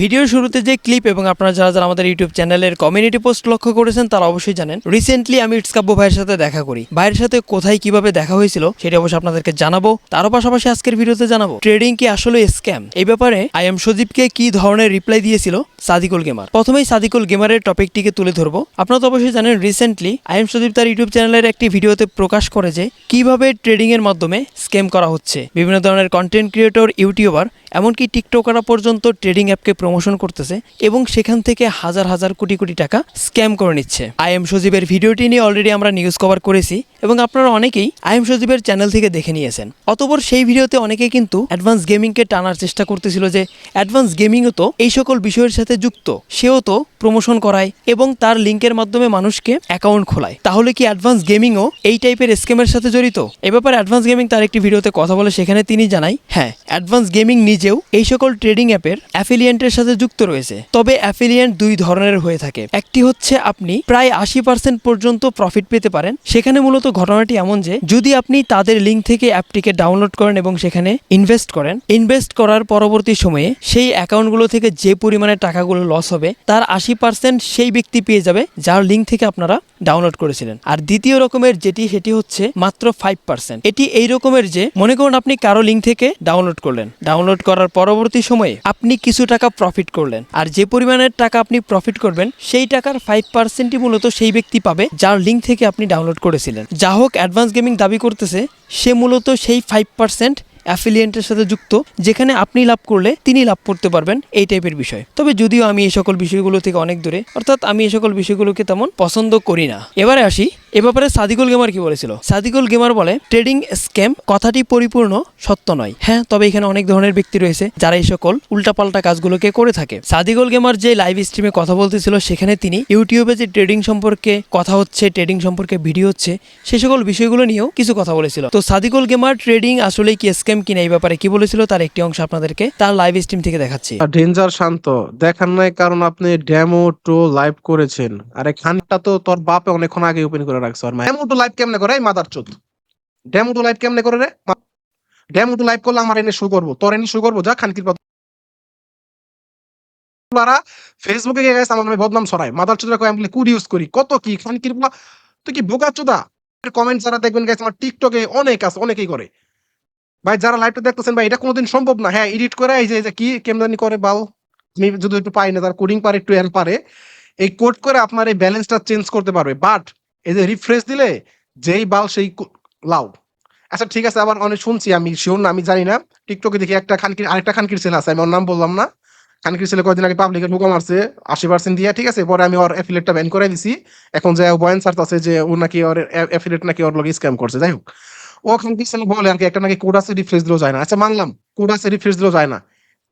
ভিডিওর শুরুতে যে ক্লিপ এবং আপনারা যারা যারা আমাদের ইউটিউব চ্যানেলের কমিউনিটি পোস্ট লক্ষ্য করেছেন, তারা অবশ্যই জানেন। রিসেন্টলি আমি ইটস কাব্য ভাইয়ের সাথে দেখা করি। ভাইয়ের সাথে কোথায় কীভাবে দেখা হয়েছিল, সেটা অবশ্যই আপনাদেরকে জানাব। তারও পাশাপাশি আজকের ভিডিওতে জানাব ট্রেডিং কি আসলে স্ক্যাম এই ব্যাপারে আই এম সজীবকে কি ধরনের রিপ্লাই দিয়েছিল, সাদিকুল গেমার। প্রথমেই সাদিকুল গেমারের টপিকটিকে তুলে ধরবো। আপনারা তো অবশ্যই জানেন রিসেন্টলি আই এম সজীব তার ইউটিউব চ্যানেলের একটি ভিডিওতে প্রকাশ করে যে, কীভাবে ট্রেডিং এর মাধ্যমে স্ক্যাম করা হচ্ছে। বিভিন্ন ধরনের কন্টেন্ট ক্রিয়েটর ইউটিউবার এমনকি টিকটকাররা পর্যন্ত ট্রেডিং অ্যাপকে প্রমোশন করতেছে এবং সেখান থেকে হাজার হাজার কোটি কোটি টাকা স্ক্যাম করে নিচ্ছে। আই এম সজীবের ভিডিওটি নিয়ে অলরেডি আমরা নিউজ কভার করেছি এবং আপনারা অনেকেই আই এম সজীবের চ্যানেল থেকে দেখে নিয়েছেন। অতপর সেই ভিডিওতে অনেকে কিন্তু অ্যাডভান্স গেমিংকে টানার চেষ্টা করতেছিল যে অ্যাডভান্স গেমিংও তো এই সকল বিষয়ের সাথে যুক্ত, সেও তো প্রমোশন করায় এবং তার লিঙ্কের মাধ্যমে মানুষকে অ্যাকাউন্ট খোলায়। তাহলে কি অ্যাডভান্স গেমিংও এই টাইপের স্ক্যামের সাথে জড়িত? এ ব্যাপারে অ্যাডভান্স গেমিং তার একটি ভিডিওতে কথা বলে সেখানে তিনি জানাই হ্যাঁ অ্যাডভান্স গেমিং নিজেও এই সকল ট্রেডিং অ্যাপের অ্যাফিলিয়েন্টের সাথে যুক্ত রয়েছে। তবে অ্যাফিলিয়েন্ট দুই ধরনের হয়ে থাকে। একটি হচ্ছে আপনি প্রায় আশি পার্সেন্ট পর্যন্ত প্রফিট পেতে পারেন। সেখানে মূলত ঘটনাটি এমন যে, যদি আপনি তাদের লিঙ্ক থেকে অ্যাপটিকে ডাউনলোড করেন এবং সেখানে ইনভেস্ট করেন ইনভেস্ট করার পরবর্তী সময়ে সেই অ্যাকাউন্টগুলো থেকে যে পরিমাণে টাকাগুলো লস হবে, তার আশি পার্সেন্ট সেই ব্যক্তি পেয়ে যাবে, যার লিঙ্ক থেকে আপনারা ডাউনলোড করেছিলেন। আর দ্বিতীয় রকমের যেটি, সেটি হচ্ছে মাত্র ফাইভ পার্সেন্ট এটি এই রকমের যে, মনে করুন আপনি কারও লিঙ্ক থেকে ডাউনলোড করলেন। ডাউনলোড করার পরবর্তী সময়ে আপনি কিছু টাকা প্রফিট করলেন। আর যে পরিমাণের টাকা আপনি প্রফিট করবেন, সেই টাকার ফাইভ পার্সেন্টই মূলত সেই ব্যক্তি পাবে যার লিঙ্ক থেকে আপনি ডাউনলোড করেছিলেন। যা হোক অ্যাডভান্স গেমিং দাবি করতেছে, সে মূলত সেই ফাইভ পার্সেন্ট অ্যাফিলিয়েন্টের সাথে যুক্ত, যেখানে আপনি লাভ করলে তিনি লাভ করতে পারবেন এই টাইপের বিষয়। তবে যদিও আমি এই সকল বিষয়গুলো থেকে অনেক দূরে, অর্থাৎ আমি এই সকল বিষয়গুলোকে তেমন পছন্দ করি না। এবারে আসি এ ব্যাপারে সাদিকুল গেমার কি বলেছিল? সাদিকুল গেমার বলে, ট্রেডিং স্ক্যাম কথাটি পরিপূর্ণ, সত্য নয়। হ্যাঁ তবে এখানে অনেক ধরনের ব্যক্তি রয়েছে যারা এই সকল উল্টাপাল্টা কাজগুলোকে করে থাকে। সাদিকুল গেমার যে লাইভ স্ট্রিমে কথা বলতেছিল, সেখানে তিনি ইউটিউবে যে ট্রেডিং সম্পর্কে কথা হচ্ছে, ট্রেডিং সম্পর্কে ভিডিও হচ্ছে, সে সকল বিষয়গুলো নিয়েও কিছু কথা বলেছিল। তো সাদিকুল গেমার ট্রেডিং আসলে কি স্ক্যাম কিনা, এই ব্যাপারে কি বলেছিল, তার একটি অংশ আপনাদেরকে তার লাইভ স্ট্রিম থেকে দেখাচ্ছি। ডেঞ্জার শান্ত, দেখার নাই কারণ আপনি ডেমো টু লাইভ করেছেন। আরে খানটা তো তোর বাপে অনেকক্ষণ আগে ওপেন করে ডেমো টু লাইভ কেমনে করে? মাদার চোদ। ডেমো টু লাইভ কেমনে করে রে? ডেমো টু লাইভ করলে আমার এনে শো করব। তোর এনে শো করব? যা ফেসবুকে গিয়ে গেছে, আমার নামে বদনাম মাদার আমি ইউজ করি। কত কি? তুই কি বোকা চোদা? কমেন্ট যারা দেখবেন গেছে আমার টিকটকে অনেক আছে, অনেকেই করে। ভাই, যারা লাইভটা দেখতেছেন, ভাই, এটা কোনোদিন সম্ভব না। হ্যাঁ এডিট করে, এই যে কি কেমদানি করে বাল। আমি যদি একটু পাই না, তার কোডিং পারে, একটু এর পারে। এই কোড করে আপনার এই ব্যালেন্সটা চেঞ্জ করতে পারবে। বাট এই যে রিফ্রেশ দিলে, যেই বাল সেই লাউ। আচ্ছা ঠিক আছে, আবার অনেক শুনছি, আমি শিওর না, আমি জানি না। টিকটকে দেখি একটা খানকির আরেকটা খানকির ছেলে আছে, আমি ওর নাম বললাম না। খানকির ছেলে কয়েকদিন আগে পাবলিকের হুকুম মারছে, আশি পার্সেন্ট দিয়ে, ঠিক আছে, পরে আমি ওর অ্যাফিলেটটা ব্যান করে দিছি। এখন যে বয়ান সার্চ আছে, যে ও নাকি ওর অ্যাফিলেট নাকি ওর লগে স্ক্যাম করছে, যাই হোক। ও খানকির ছেলে বলে, আর কি একটা নাকি কোড আছে রিফ্রেশ দিলেও যায় না। আচ্ছা মানলাম কোড আছে রিফ্রেশ দিলেও যায় না।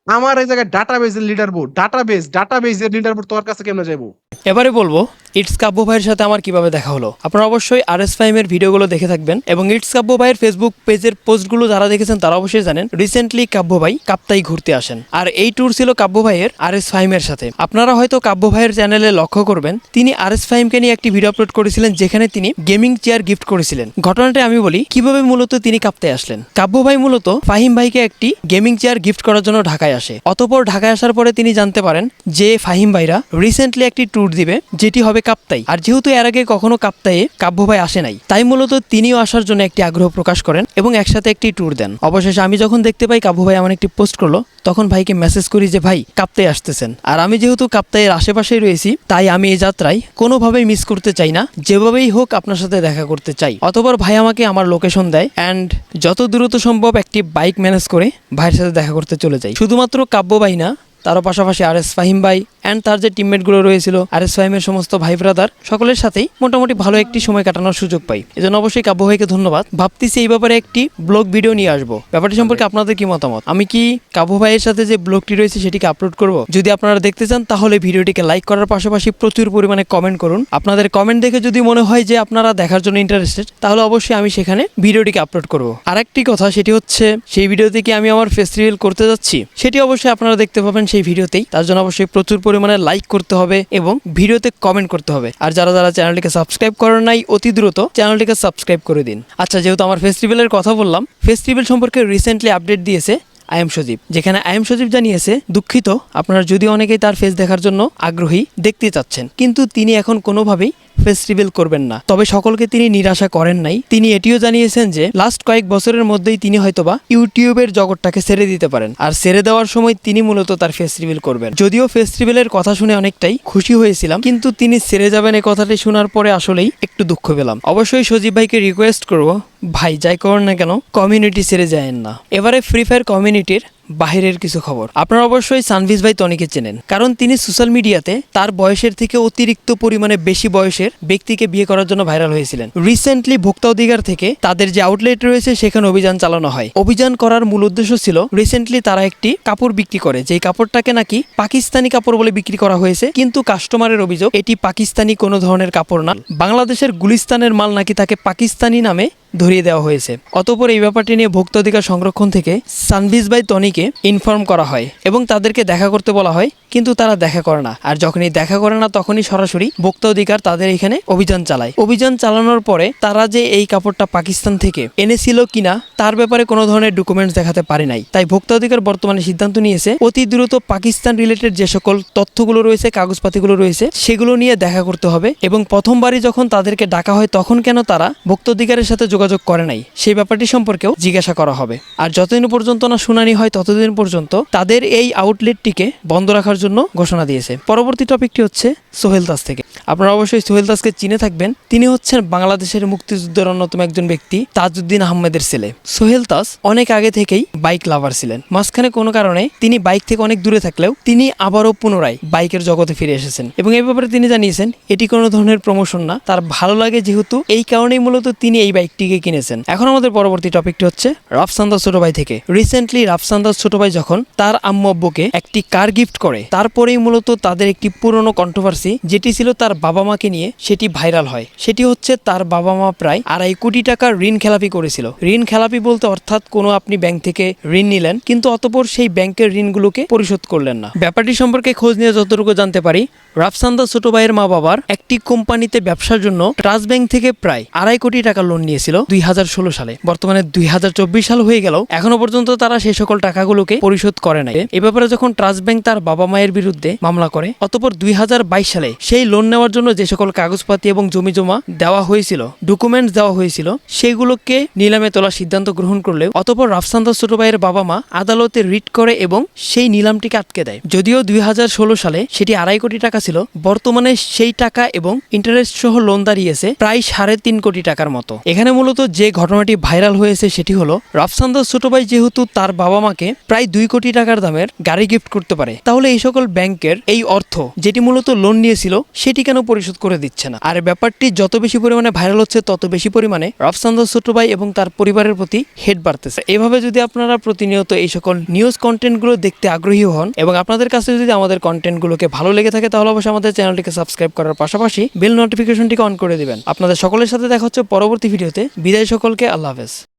আমার এই জায়গায় ডাটাবেজের লিডার বোর্ড ডাটাবেজ ডাটাবেজের লিডার বোর্ড তোর কাছে কেমনে যাব এবারে বলব ইটস কাব্য ভাইয়ের সাথে আমার কীভাবে দেখা হলো? আপনারা অবশ্যই আর এস ফাইমের ভিডিওগুলো দেখে থাকবেন এবং ইটস কাব্য ভাইয়ের ফেসবুক পেজের পোস্টগুলো যারা দেখেছেন তারা অবশ্যই জানেন রিসেন্টলি কাব্য ভাই কাপ্তাই ঘুরতে আসেন। আর এই ট্যুর ছিল কাব্য ভাইয়ের আর এস ফাইমের সাথে। আপনারা হয়তো কাব্য ভাইয়ের চ্যানেলে লক্ষ্য করবেন, তিনি আর এস ফাইমকে নিয়ে একটি ভিডিও আপলোড করেছিলেন যেখানে তিনি গেমিং চেয়ার গিফট করেছিলেন। ঘটনাটা আমি বলি, কীভাবে মূলত তিনি কাপ্তায় আসলেন? কাব্য ভাই মূলত ফাহিম ভাইকে একটি গেমিং চেয়ার গিফট করার জন্য ঢাকায় আসে। অতপর ঢাকায় আসার পরে তিনি জানতে পারেন যে ফাহিম ভাইরা রিসেন্টলি একটি ট্যুর দিবে, যেটি হবে কাপ্তাই। আর যেহেতু এর আগে কখনো কাপ্তায়ে কাব্য ভাই আসে নাই, তাই মূলত তিনিও আসার জন্য একটি আগ্রহ প্রকাশ করেন এবং একসাথে একটি ট্যুর দেন। অবশেষে আমি যখন দেখতে পাই কাব্য ভাই এমন একটি পোস্ট করল, তখন ভাইকে মেসেজ করি যে, ভাই, কাপ্তাই আসতেছেন। আর আমি যেহেতু কাপ্তাইয়ের আশেপাশেই রয়েছি, তাই আমি এই যাত্রায় কোনোভাবেই মিস করতে চাই না। যেভাবেই হোক আপনার সাথে দেখা করতে চাই। অতপর ভাই আমাকে আমার লোকেশন দেয় অ্যান্ড যত দ্রুত সম্ভব একটি বাইক ম্যানেজ করে ভাইয়ের সাথে দেখা করতে চলে যাই। শুধুমাত্র কাব্য কাব্যবাহী না তারও পাশাপাশি আর এস ফাহিম ভাই অ্যান্ড তার যে টিমমেটগুলো রয়েছিল আর এস ফাহিমের সমস্ত ভাই ব্রাদার সকলের সাথেই মোটামুটি ভালো একটি সময় কাটানোর সুযোগ পাই। এজন্য অবশ্যই কাব্য ভাইকে ধন্যবাদ। ভাবতেছি এই ব্যাপারে একটি ব্লগ ভিডিও নিয়ে আসব। ব্যাপারটি সম্পর্কে আপনাদের কি মতামত? আমি কি কাব্য ভাইয়ের সাথে যে ব্লগটি রয়েছে সেটিকে আপলোড করব? যদি আপনারা দেখতে চান তাহলে ভিডিওটিকে লাইক করার পাশাপাশি প্রচুর পরিমাণে কমেন্ট করুন। আপনাদের কমেন্ট দেখে যদি মনে হয় যে আপনারা দেখার জন্য ইন্টারেস্টেড তাহলে অবশ্যই আমি সেখানে ভিডিওটিকে আপলোড করব। আরেকটি কথা সেটি হচ্ছে সেই ভিডিওতে কি আমি আমার ফেস্টিভ্যাল করতে যাচ্ছি সেটি অবশ্যই আপনারা দেখতে পাবেন। সেই ভিডিওতেই, তার জন্য অবশ্যই প্রচুর পরিমাণে লাইক করতে হবে এবং ভিডিওতে কমেন্ট করতে হবে। আর যারা যারা চ্যানেলটিকে সাবস্ক্রাইব করেন নাই, অতি দ্রুত চ্যানেলটিকে সাবস্ক্রাইব করে দিন। আচ্ছা যেহেতু আমার ফেস্টিভ্যালের কথা বললাম ফেস্টিভ্যাল সম্পর্কে রিসেন্টলি আপডেট দিয়েছে আই এম সজীব যেখানে আয়ম সজীব জানিয়েছে, দুঃখিত, আপনারা যদি অনেকেই তার ফেস দেখার জন্য আগ্রহী, দেখতে চাচ্ছেন। কিন্তু তিনি এখন কোনোভাবেই ফেস রিভিল করবেন না। তবে সকলকে তিনি নিরাশা করেন নাই। তিনি এটিও জানিয়েছেন যে লাস্ট কয়েক বছরের মধ্যেই তিনি হয়তোবা ইউটিউবের জগৎটাকে ছেড়ে দিতে পারেন। আর ছেড়ে দেওয়ার সময় তিনি মূলত তার ফেস রিভিল করবেন। যদিও ফেস রিভিলের কথা শুনে অনেকটাই খুশি হয়েছিলাম, কিন্তু তিনি ছেড়ে যাবেন এই কথাটি শোনার পরে আসলেই একটু দুঃখ পেলাম। অবশ্যই সজীব ভাইকে রিকোয়েস্ট করব, ভাই, যাই করেন না কেন? কমিউনিটি ছেড়ে যায়েন না। এবারে ফ্রি ফায়ার কমিউনিটির বাহিরের কিছু খবর। আপনারা অবশ্যই সানভিজ ভাই তনিকে চেনেন, কারণ তিনি সোশ্যাল মিডিয়াতে তার বয়সের থেকে অতিরিক্ত পরিমাণে বেশি বয়সের ব্যক্তিকে বিয়ে করার জন্য ভাইরাল হয়েছিলেন। রিসেন্টলি ভোক্তা অধিকার থেকে তাদের যে আউটলেট রয়েছে, সেখানে অভিযান চালানো হয়। অভিযান করার মূল উদ্দেশ্য ছিল রিসেন্টলি তারা একটি কাপড় বিক্রি করে, যেই কাপড়টাকে নাকি পাকিস্তানি কাপড় বলে বিক্রি করা হয়েছে, কিন্তু কাস্টমারের অভিযোগ, এটি পাকিস্তানি কোনো ধরনের কাপড় না। বাংলাদেশের গুলিস্তানের মাল নাকি তাকে পাকিস্তানি নামে ধরিয়ে দেওয়া হয়েছে। অতপর এই ব্যাপারটি নিয়ে ভোক্তা অধিকার সংরক্ষণ থেকে সানভিজ বাই তনিকে ইনফর্ম করা হয় এবং তাদেরকে দেখা করতে বলা হয়, কিন্তু তারা দেখা করে না। আর যখনই দেখা করে না, তখনই সরাসরি ভোক্তা অধিকার তাদের এখানে অভিযান চালায়। অভিযান চালানোর পরে তারা যে এই কাপড়টা পাকিস্তান থেকে এনেছিল কিনা, তার ব্যাপারে কোনো ধরনের ডকুমেন্টস দেখাতে পারে নাই। তাই ভোক্তা অধিকার বর্তমানে সিদ্ধান্ত নিয়েছে, অতি দ্রুত পাকিস্তান রিলেটেড যে সকল তথ্যগুলো রয়েছে, কাগজপাতিগুলো রয়েছে, সেগুলো নিয়ে দেখা করতে হবে এবং প্রথমবারই যখন তাদেরকে ডাকা হয়, তখন কেন তারা ভোক্তা অধিকারের সাথে যোগাযোগ করে নাই, সেই ব্যাপারটি সম্পর্কেও জিজ্ঞাসা করা হবে। আর যতদিন পর্যন্ত না শুনানি হয়, ততদিন পর্যন্ত তাদের এই আউটলেটটিকে বন্ধ রাখার জন্য ঘোষণা দিয়েছে। পরবর্তী টপিকটি হচ্ছে সোহেল দাস থেকে। আপনারা অবশ্যই সোহেল দাসকে চিনে থাকবেন। তিনি হচ্ছেন বাংলাদেশের মুক্তিযুদ্ধের অন্যতম একজন ব্যক্তি, তাজউদ্দিন আহমেদের ছেলে। সোহেল দাস অনেক আগে থেকেই বাইক লাভার ছিলেন। মাঝখানে কোনো কারণে তিনি বাইক থেকে অনেক দূরে থাকলেও তিনি আবারও পুনরায় বাইকের জগতে ফিরে এসেছেন। এবং এই ব্যাপারে তিনি জানিয়েছেন, এটি কোনো ধরনের প্রমোশন না। তার ভালো লাগে যেহেতু এই কারণেই মূলত তিনি এই বাইকটিকে কিনেছেন। এখন আমাদের পরবর্তী টপিকটি হচ্ছে রাফসান দাস ছোট ভাই থেকে। রিসেন্টলি রাফসান দাস ছোট ভাই যখন তার আম্মু আব্বুকে একটি কার গিফট করে, তারপরেই মূলত তাদের একটি পুরনো কন্ট্রোভার্সি যেটি ছিল তার বাবা মাকে নিয়ে সেটি ভাইরাল হয়। সেটি হচ্ছে তার বাবা মা প্রায় আড়াই কোটি টাকার ঋণ খেলাপি করেছিল। ঋণ খেলাপি বলতে অর্থাৎ কোনো আপনি ব্যাংক থেকে ঋণ নিলেন, কিন্তু অতপর সেই ব্যাংকের ঋণগুলোকে পরিশোধ করলেন না। ব্যাপারটি সম্পর্কে খোঁজ নিয়ে যতটুকু জানতে পারি রাফসান্দা ছোট ভাইয়ের মা বাবার একটি কোম্পানিতে ব্যবসার জন্য ট্রাস্ট ব্যাংক থেকে প্রায় আড়াই কোটি টাকা লোন নিয়েছিল দুই হাজার ষোলো সালে। বর্তমানে দুই হাজার চব্বিশ সাল হয়ে গেল, এখনও পর্যন্ত তারা সেই সকল টাকাগুলোকে পরিশোধ করে নাই। এ ব্যাপারে যখন ট্রাস্ট ব্যাংক তার বাবা মায়ের বিরুদ্ধে মামলা করে, অতপর দুই হাজার বাইশ সালে সেই লোন নেওয়ার জন্য যে সকল কাগজপাতি এবং জমি জমা দেওয়া হয়েছিল ডকুমেন্টস দেওয়া হয়েছিল, সেগুলোকে নিলামে তোলার সিদ্ধান্ত গ্রহণ করলেও অতপর রাফসান্দাস ছোট ভাইয়ের বাবা মা আদালতে রিট করে এবং সেই নিলামটিকে আটকে দেয়। যদিও দুই হাজার ষোলো সালে সেটি আড়াই কোটি টাকা ছিল, বর্তমানে সেই টাকা এবং ইন্টারেস্ট সহ লোন দাঁড়িয়েছে প্রায় সাড়ে তিন কোটি টাকার মতো। এখানে মূলত যে ঘটনাটি ভাইরাল হয়েছে সেটি হলো রাফসান্দাস ছোট ভাই যেহেতু তার বাবা মাকে প্রায় দুই কোটি টাকার দামের গাড়ি গিফট করতে পারে, তাহলে এই সকল ব্যাংকের এই অর্থ, যেটি মূলত লোন নিয়েছিল, সেটি কেন পরিশোধ করে দিচ্ছে না? আর ব্যাপারটি যত বেশি পরিমাণে ভাইরাল হচ্ছে, তত বেশি পরিমাণে রাফসান্দাস ছোট ভাই এবং তার পরিবারের প্রতি হেড বাড়তেছে। এভাবে যদি আপনারা প্রতিনিয়ত এই সকল নিউজ কন্টেন্টগুলো দেখতে আগ্রহী হন এবং আপনাদের কাছে যদি আমাদের কন্টেন্টগুলোকে ভালো লেগে থাকে, তাহলে অবশ্যই আমাদের চ্যানেলটিকে সাবস্ক্রাইব করার পাশাপাশি বেল নোটিফিকেশনটিকে অন করে দিবেন। আপনাদের সকলের সাথে দেখা হচ্ছে পরবর্তী ভিডিওতে বিদায় সকলকে, আল্লাহ হাফেজ।